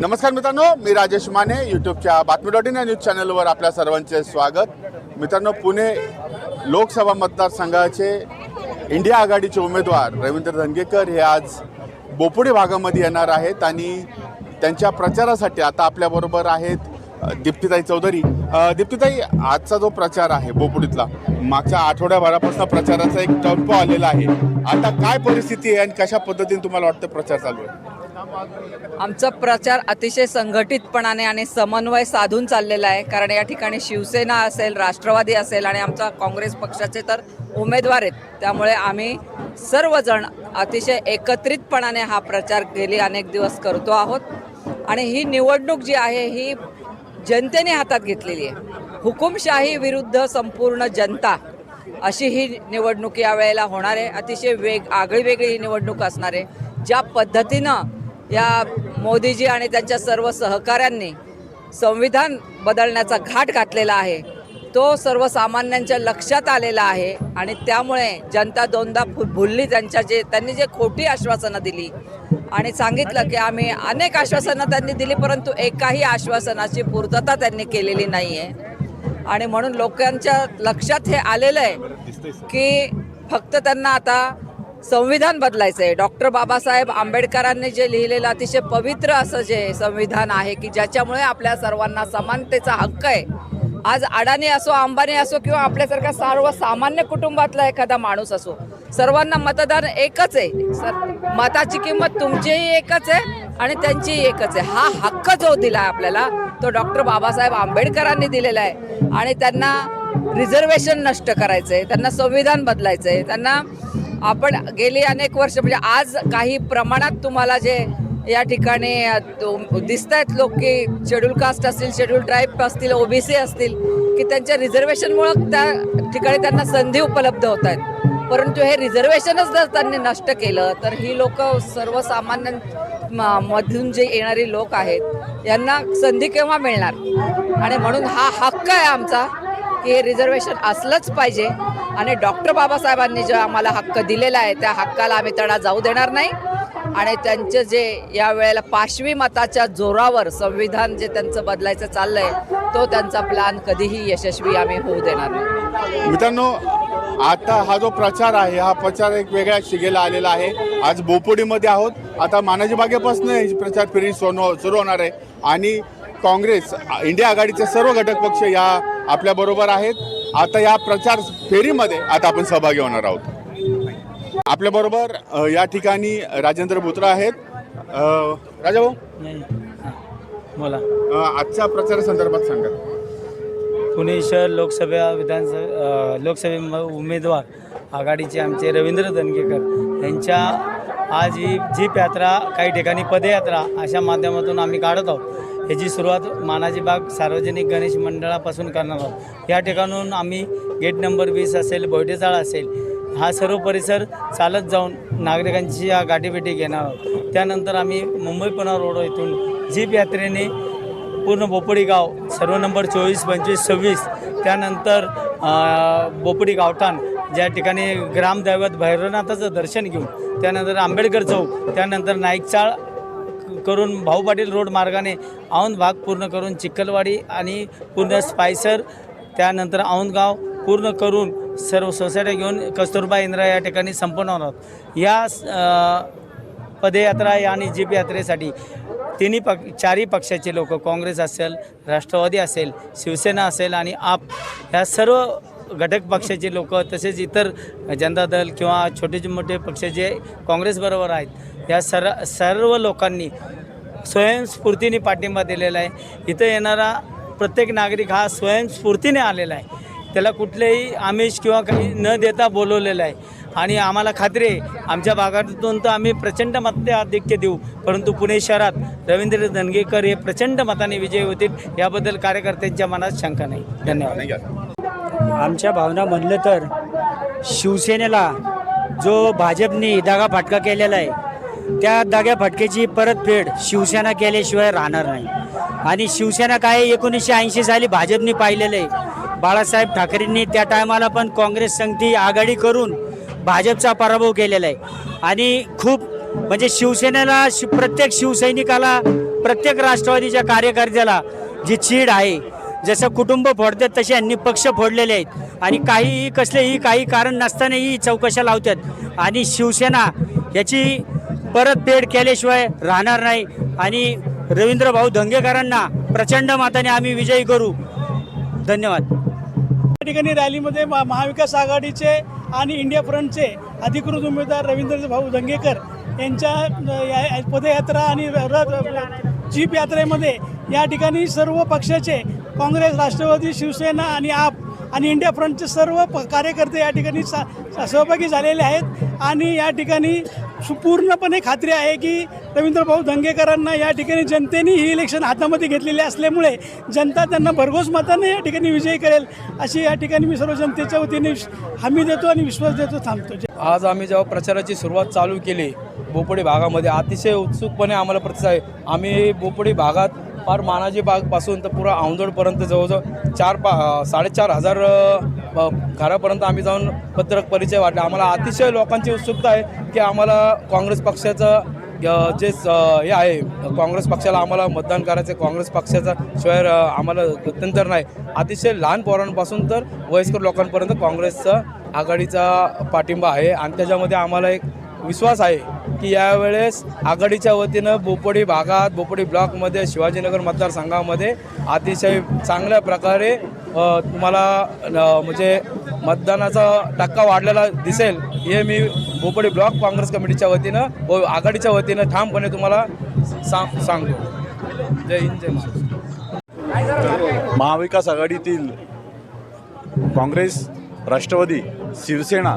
नमस्कार मित्रांनो मी राजेश माने यूट्यूबच्या बातमी डॉट इन या न्यूज चॅनलवर आपल्या सर्वांचे स्वागत. मित्रांनो पुणे लोकसभा मतदारसंघाचे इंडिया आघाडीचे उमेदवार रवींद्र धनगेकर हे आज बोपुडी भागामध्ये येणार आहेत आणि त्यांच्या प्रचारासाठी आता आपल्याबरोबर आहेत अ, दीप्तिताई चौधरी. अ, दीप्तिताई आजचा जो प्रचार आहे बोपुडीतला मागच्या आठवड्याभरापासून प्रचाराचा एक टप्प आलेला आहे. आता काय परिस्थिती आहे आणि कशा पद्धतीने तुम्हाला वाटतं प्रचार चालू आहे? आमचा प्रचार अतिशय संघटितपणाने आणि समन्वय साधून चाललेला आहे. कारण या ठिकाणी शिवसेना असेल राष्ट्रवादी असेल आणि आमचा काँग्रेस पक्षाचे तर उमेदवार आहेत. त्यामुळे आम्ही सर्वजण अतिशय एकत्रितपणाने हा प्रचार गेली अनेक दिवस करतो आहोत. आणि ही निवडणूक जी आहे ही जनतेने हातात घेतलेली आहे. हुकुमशाही विरुद्ध संपूर्ण जनता अशी ही निवडणूक या वेळेला होणार आहे. अतिशय वेग आगळीवेगळी ही निवडणूक असणार आहे. ज्या पद्धतीनं या मोदीजी आणि त्यांच्या सर्व सहकाऱ्यांनी संविधान बदलण्याचा घाट घातलेला आहे. तो सर्वसामान्यांच्या लक्षात आलेला आहे आणि त्यामुळे जनता दोनदा भुलली त्यांच्या जे त्यांनी जे खोटी आश्वासनं दिली. आणि सांगितलं की आम्ही अनेक आश्वासनं त्यांनी दिली परंतु एकाही आश्वासनाची पूर्तता त्यांनी केलेली नाही आहे आणि म्हणून लोकांच्या लक्षात हे आलेलं आहे की फक्त त्यांना आता संविधान बदलायचं आहे डॉक्टर बाबासाहेब आंबेडकरांनी जे लिहिलेलं अतिशय पवित्र असं जे संविधान आहे की ज्याच्यामुळे आपल्या सर्वांना समानतेचा हक्क आहे. आज अडाणी असो अंबानी असो किंवा आपल्यासारख्या सर्वसामान्य कुटुंबातला एखादा माणूस असो सर्वांना मतदान एकच आहे. सर मताची किंमत तुमचीही एकच आहे आणि त्यांचीही एकच आहे. हा हक्क जो दिला आहे आपल्याला तो डॉक्टर बाबासाहेब आंबेडकरांनी दिलेला आहे. आणि त्यांना रिझर्वेशन नष्ट करायचं आहे त्यांना संविधान बदलायचं आहे त्यांना आपण गेली अनेक वर्ष म्हणजे आज काही प्रमाणात तुम्हाला जे या ठिकाणी दिसत आहेत लोक की शेड्यूल कास्ट असतील शेड्यूल ट्राईब असतील ओबीसी असतील की त्यांच्या रिझर्वेशनमुळं त्या ठिकाणी त्यांना संधी उपलब्ध होत आहेत परंतु हे रिझर्वेशनच जर त्यांनी नष्ट केलं तर ही लोक सर्वसामान्य म- मधून जे येणारी लोक आहेत यांना संधी केव्हा मिळणार? आणि म्हणून हा हक्क आहे आमचा की हे रिझर्वेशन असलंच पाहिजे. आणि डॉक्टर बाबासाहेबांनी जो आम्हाला हक्क दिलेला आहे त्या हक्काला आम्ही तडा जाऊ देणार नाही. आणि त्यांचं जे या वेळेला पाशवी मताच्या जोरावर संविधान जे त्यांचं बदलायचं चाललंय तो त्यांचा प्लॅन कधीही यशस्वी आम्ही होऊ देणार नाही. मित्रांनो आता हा जो प्रचार आहे हा प्रचार एक वेगळ्या शिगेला आलेला आहे. आज बोपोडीमध्ये आहोत. आता मानाजी बागेपासून प्रचार फेरी सोन सुरू होणार आहे. आणि काँग्रेस इंडिया आघाडीचे सर्व घटक पक्ष या आपल्याबरोबर आहेत. आता या प्रचार फेरीमध्ये आता आपण सहभागी होणार आहोत. आपल्याबरोबर या ठिकाणी राजेंद्र भुत्रा आहेत. राजा भाऊ नाही बोला. आजच्या प्रचारासंदर्भात सांगा. पुणे शहर लोकसभा विधानसभा लोकसभे उमेदवार आघाडीचे आमचे रवींद्र दनगेकर यांच्या आज ही जीप यात्रा काही ठिकाणी पदयात्रा अशा माध्यमातून आम्ही काढत आहोत. ह्याची सुरुवात मानाची बाग सार्वजनिक गणेश मंडळापासून करणार आहोत. या ठिकाणून आम्ही गेट नंबर वीस असेल बोयटेचाळ असेल हा सर्व परिसर चालत जाऊन नागरिकांची या गाठीभेटी घेणार आहोत. त्यानंतर आम्ही मुंबई पुणा रोड येथून जीप यात्रेने पूर्ण बोपडी गाव सर्व नंबर चोवीस पंचवीस सव्वीस त्यानंतर बोपडी गावठाण ज्या ठिकाणी ग्रामदैवत भैरवनाथाचं दर्शन घेऊन त्यानंतर आंबेडकर चौक त्यानंतर नाईकचाळ करून भाऊ पाटील रोड मार्गाने औंध भाग पूर्ण करून चिखलवाडी आणि पूर्ण स्पायसर त्यानंतर औंधगाव पूर्ण करून सर्व सोसायट्या घेऊन कस्तुरबा इंद्रा या ठिकाणी संपन्न होणार आहोत. या पदयात्रा या आणि जीप यात्रेसाठी तिन्ही पक चारही पक्षाचे लोक काँग्रेस असेल राष्ट्रवादी असेल शिवसेना असेल आणि आप ह्या सर्व घटक पक्षाचे लोक तसेच इतर जनता दल किंवा छोटे मोठे पक्ष जे काँग्रेसबरोबर आहेत या सर सर्व लोकांनी स्वयंस्फूर्तीने पाठिंबा दिलेला आहे. इथं येणारा प्रत्येक नागरिक हा स्वयंस्फूर्तीने आलेला आहे. त्याला कुठलेही आमिष किंवा काही न देता बोलवलेलं आहे. आणि आम्हाला खात्री आहे आमच्या भागातून तर आम्ही प्रचंड मते आधिक्य देऊ. परंतु पुणे शहरात रवींद्र धनगेकर हे प्रचंड मताने विजयी होतील याबद्दल कार्यकर्त्यांच्या मनात शंका नाही. धन्यवाद. आमच्या भावना म्हणलं तर शिवसेनेला जो भाजपने दागा फाटका केलेला आहे त्या दाग्या फटकेची परतफेड शिवसेना केल्याशिवाय राहणार नाही. आणि शिवसेना काय एकोणीसशे ऐंशी साली भाजपने पाहिलेलं आहे. बाळासाहेब ठाकरेंनी त्या टायमाला पण काँग्रेस संगती आघाडी करून भाजपचा पराभव केलेला आहे. आणि खूप म्हणजे शिवसेनेला शि प्रत्येक शिवसैनिकाला प्रत्येक राष्ट्रवादीच्या कार्यकर्त्याला जी चीड आहे जसं कुटुंब फोडतात तसे यांनी पक्ष फोडलेले आहेत. आणि काहीही कसलेही काही कारण नसतानाही चौकशा लावतात. आणि शिवसेना याची परतफेड केल्याशिवाय राहणार नाही. आणि रवींद्र भाऊ धंगेकरांना प्रचंड माताने आम्ही विजयी करू. धन्यवाद. या ठिकाणी रॅलीमध्ये महा- महाविकास आघाडीचे आणि इंडिया फ्रंटचे अधिकृत उमेदवार रवींद्र भाऊ दंगेकर यांच्या या- पदयात्रा आणि र- जीप यात्रेमध्ये या ठिकाणी सर्व पक्षाचे काँग्रेस राष्ट्रवादी शिवसेना आणि आप आणि इंडिया फ्रंटचे सर्व प कार्यकर्ते या ठिकाणी सा- सहभागी झालेले आहेत. आणि या ठिकाणी पूर्णपणे खात्री आहे की रवींद्र भाऊ दंगेकरांना या ठिकाणी जनतेने ही इलेक्शन हातामध्ये घेतलेले असल्यामुळे जनता त्यांना भरघोस मताने या ठिकाणी विजयी करेल अशी या ठिकाणी मी सर्व जनतेच्या वतीने हमी देतो आणि विश्वास देतो थांबतो आज आम्ही जेव्हा प्रचाराची सुरुवात चालू केली बोपडी भागामध्ये अतिशय उत्सुकपणे आम्हाला प्रतिसाद आहे. आम्ही बोपडी भागात फार मानाजी बागपासून तर पुरा औंदोडपर्यंत जवळजवळ चार पा साडेचार हजार घरापर्यंत आम्ही जाऊन पत्रक परिचय वाटले. आम्हाला अतिशय लोकांची उत्सुकता आहे की आम्हाला काँग्रेस पक्षाचं जे हे आहे काँग्रेस पक्षाला आम्हाला मतदान करायचं काँग्रेस पक्षाचा शिवाय आम्हाला गत्यंतर नाही. अतिशय लहान पोरांपासून तर वयस्कर लोकांपर्यंत काँग्रेसचा आघाडीचा पाठिंबा आहे. आणि त्याच्यामध्ये आम्हाला एक विश्वास आहे की यावेळेस आघाडीच्या वतीनं बोपडी भागात बोपडी ब्लॉकमध्ये शिवाजीनगर मतदारसंघामध्ये अतिशय चांगल्या प्रकारे तुम्हाला म्हणजे मतदानाचा टक्का वाढलेला दिसेल हे मी बोपडी ब्लॉक काँग्रेस कमिटीच्या वतीनं व आघाडीच्या वतीनं ठामपणे तुम्हाला सांग सांगतो. जय हिंद जय महाराष्ट्र. महाविकास आघाडीतील काँग्रेस राष्ट्रवादी शिवसेना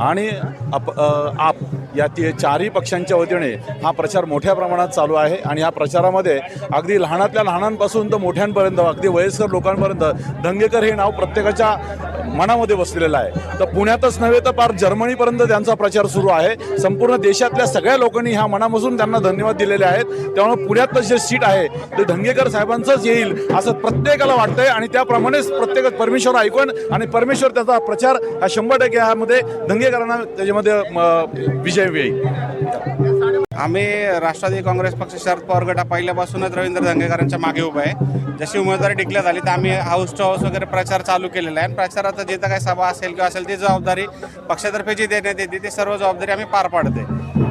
आणि अप आप या ती चारही पक्षांच्या वतीने हा प्रचार मोठ्या प्रमाणात चालू आहे आणि या प्रचारामध्ये अगदी लहानातल्या लहानांपासून तर मोठ्यांपर्यंत अगदी वयस्कर लोकांपर्यंत धंगेकर हे नाव प्रत्येकाच्या मनामध्ये बसलेलं आहे. तर पुण्यातच नव्हे तर फार जर्मनीपर्यंत त्यांचा प्रचार सुरू आहे. संपूर्ण देशातल्या सगळ्या लोकांनी ह्या मनापासून त्यांना धन्यवाद दिलेले आहेत. त्यामुळे पुण्यातलं जे सीट आहे ते धंगेकर साहेबांचंच येईल असं प्रत्येकाला वाटतंय. आणि त्याप्रमाणेच प्रत्येक परमेश्वर ऐकून आणि परमेश्वर त्याचा प्रचार हा शंभर टक्के ह्यामध्ये धंगेकरांना त्याच्यामध्ये विजय येईल आम्ही राष्ट्रवादी काँग्रेस पक्ष शरद पवार गटा पहिल्यापासूनच रवींद्र धंगेकरांच्या मागे उभा आहे. जशी उमेदवारी डिक्लेअर झाली तर आम्ही हाऊस टू हाऊस वगैरे प्रचार चालू केलेला आहे. आणि प्रचाराचा जिथं काही सभा असेल किंवा असेल ती जबाबदारी पक्षातर्फे जी देण्यात येते ती सर्व जबाबदारी आम्ही पार पाडते.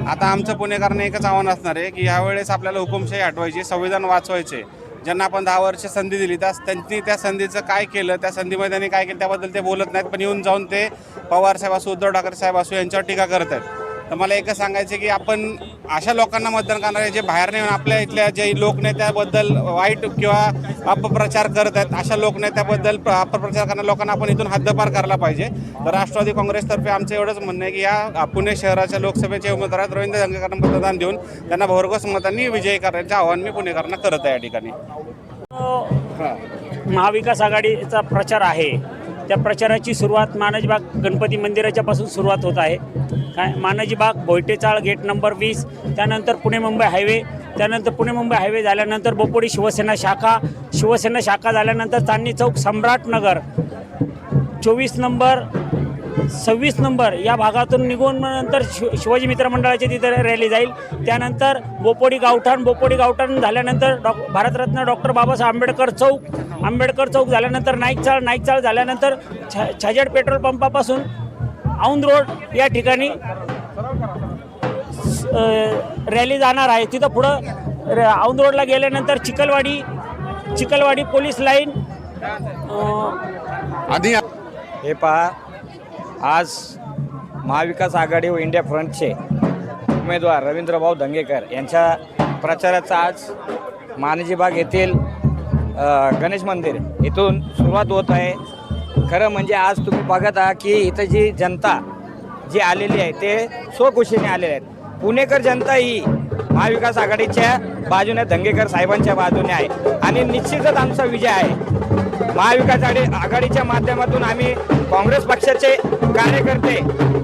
आता आमचं पुणेकरांना एकच आव्हान असणार आहे की यावेळेस आपल्याला हुकुमशाही हटवायची संविधान वाचवायचे. ज्यांना आपण दहा वर्ष संधी दिली त्या त्यांनी त्या संधीचं काय केलं त्या संधीमध्ये त्यांनी काय केलं त्याबद्दल ते बोलत नाहीत पण येऊन जाऊन ते पवार साहेब असो उद्धव ठाकरे साहेब असो यांच्यावर टीका करत आहेत. तर मला एकच सांगायचं की आपण अशा लोकांना मतदान करणारे जे बाहेर नाही येऊन आपल्या इथल्या जे लोकनेत्याबद्दल वाईट किंवा अपप्रचार करत आहेत अशा लोकनेत्याबद्दल अपप्रचार करणाऱ्या लोकांना आपण इथून हद्दपार करायला पाहिजे. तर राष्ट्रवादी काँग्रेसतर्फे आमचं एवढंच म्हणणं आहे की या पुणे शहराच्या लोकसभेचे उमेदवार रवींद्र दंगेकरांना मतदान देऊन त्यांना भरघोस मतांनी विजयी करण्याचे आवाहन मी पुणेकरांना करत आहे या ठिकाणी. महाविकास आघाडीचा प्रचार आहे. त्या प्रचाराची सुरुवात मानसबाग गणपती मंदिराच्यापासून सुरुवात होत आहे. काय? मानाजीबाग भोयटेचाळ गेट नंबर वीस त्यानंतर पुणे मुंबई हायवे त्यानंतर पुणे मुंबई हायवे झाल्यानंतर बोपोडी शिवसेना शाखा शिवसेना शाखा झाल्यानंतर चांदणी चौक सम्राटनगर चोवीस नंबर सव्वीस नंबर या भागातून निघून नंतर शिव शिवाजी मित्र मंडळाची तिथे रॅली जाईल. त्यानंतर बोपोडी गावठाण बोपोडी गावठाण झाल्यानंतर डॉ भारतरत्न डॉक्टर बाबासाहेब आंबेडकर चौक आंबेडकर चौक झाल्यानंतर नाईकचाळ नाईकचाळ झाल्यानंतर छ छाजेड पेट्रोल पंपापासून औंध रोड या ठिकाणी रॅली जाणार आहे. तिथं पुढं र- औंध रोडला गेल्यानंतर चिखलवाडी चिखलवाडी पोलीस लाईन आधी हे पहा आज महाविकास आघाडी व इंडिया फ्रंटचे उमेदवार रवींद्रभाऊ दंगेकर यांच्या प्रचाराचा आज मानजीबाग येथील गणेश मंदिर इथून सुरुवात होत आहे. खरं म्हणजे आज तुम्ही बघत आहात की इथं जी जनता जी आलेली आहे ते स्वखुशीने आलेले आहेत. पुणेकर जनता ही महाविकास आघाडीच्या बाजूने धंगेकर साहेबांच्या बाजूने आहे. आणि निश्चितच आमचा विजय आहे. महाविकास आघाडी आघाडीच्या माध्यमातून आम्ही काँग्रेस पक्षाचे कार्यकर्ते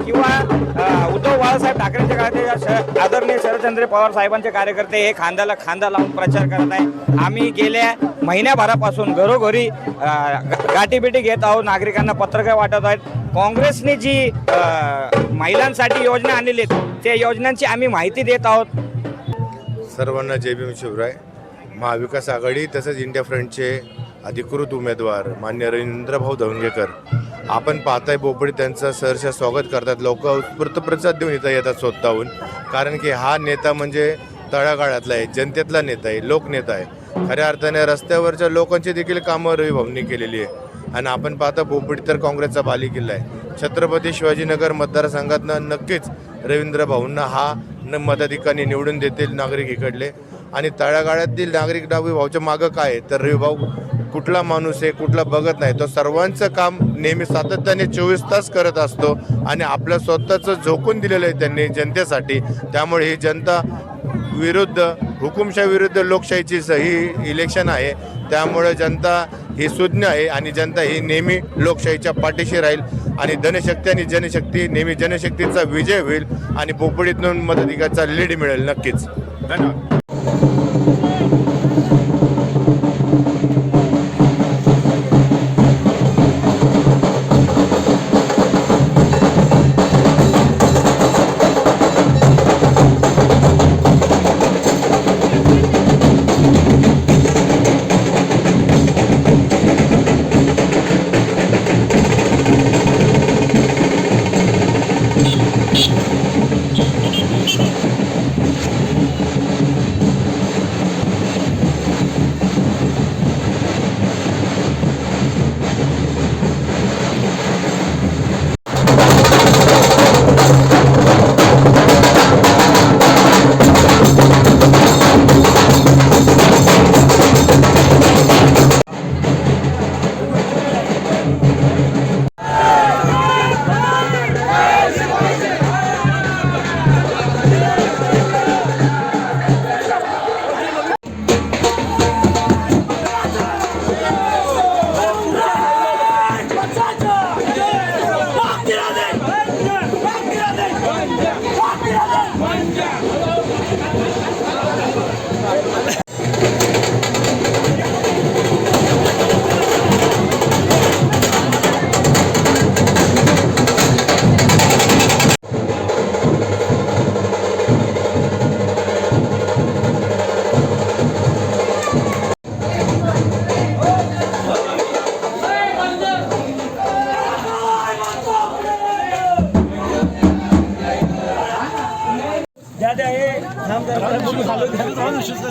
किंवा उद्धव बाळासाहेब ठाकरेंचे कार्यकर्ते श- आदरणीय शरदचंद्र पवार साहेबांचे कार्यकर्ते हे खांद्याला खांदा लावून प्रचार करत आहे आम्ही गेल्या महिन्याभरापासून घरोघरी गाठीबिटी घेत आहोत. नागरिकांना पत्रकं वाटत आहेत. काँग्रेसने जी महिलांसाठी योजना आणलेली आहेत त्या योजनांची आम्ही माहिती देत आहोत. सर्वांना जय भीम शिवराय. महाविकास आघाडी तसंच इंडिया फ्रंटचे अधिकृत उमेदवार मान्य रवींद्रभाऊ धवंगेकर. आपण पाहताय बोबडे त्यांचं सहर्ष स्वागत करतात. लोक उत्स्फूर्त प्रतिसाद देऊन इथं येतात स्वतःहून. कारण की हा नेता म्हणजे तळागाळातला आहे जनतेतला नेता आहे लोकनेता आहे. खऱ्या अर्थाने रस्त्यावरच्या लोकांची देखील कामं रविभाऊंनी केलेली आहे. आणि आपण पाहता बोबडी तर काँग्रेसचा बालेकिल्ला आहे. छत्रपती शिवाजीनगर मतदारसंघातनं नक्कीच रवींद्र भाऊंना हा न मताधिकारी निवडून देतील नागरिक इकडले. आणि तळागाळातील नागरिक डावी भाऊच्या मागं काय तर रविभाऊ कुठला माणूस आहे कुठला बघत नाही. तो सर्वांचं काम नेहमी सातत्याने चोवीस तास करत असतो आणि आपलं स्वतःचं झोकून दिलेलं आहे त्यांनी जनतेसाठी. त्यामुळे ही जनता विरुद्ध हुकुमशाहीविरुद्ध लोकशाहीची ही इलेक्शन आहे. त्यामुळे जनता ही सुज्ञ आहे आणि जनता ही नेहमी लोकशाहीच्या पाठीशी राहील आणि धनशक्ती आणि जनशक्ती नेहमी जनशक्तीचा विजय होईल आणि बोपडीतून मताधिकाचा लीड मिळेल नक्कीच. धन्यवाद.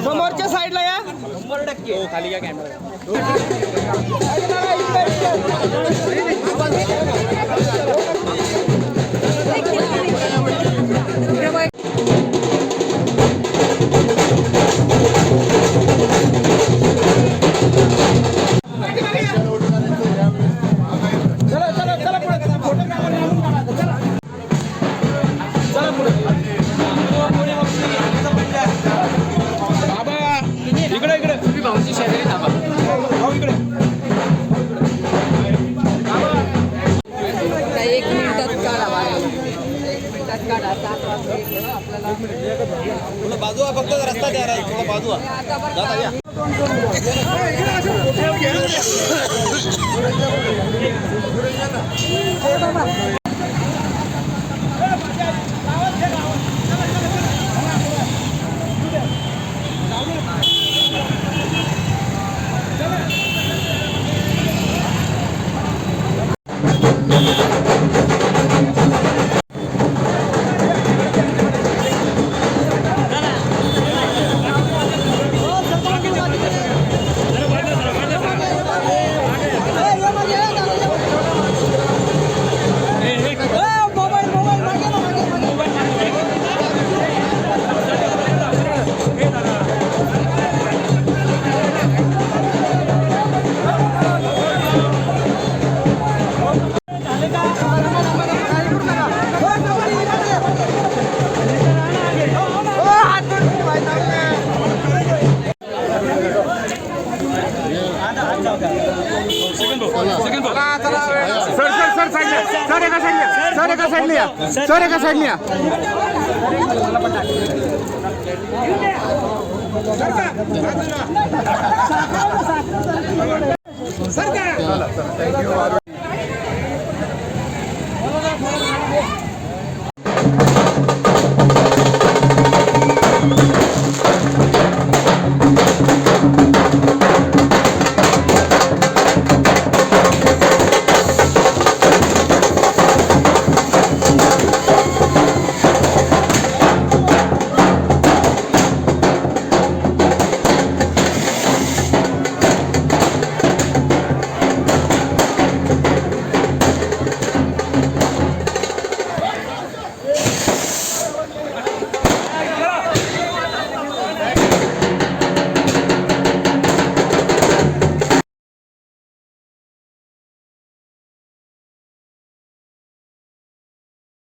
समोरच्या साईडला या. काही बाजूला या Kusannya. Sarkar.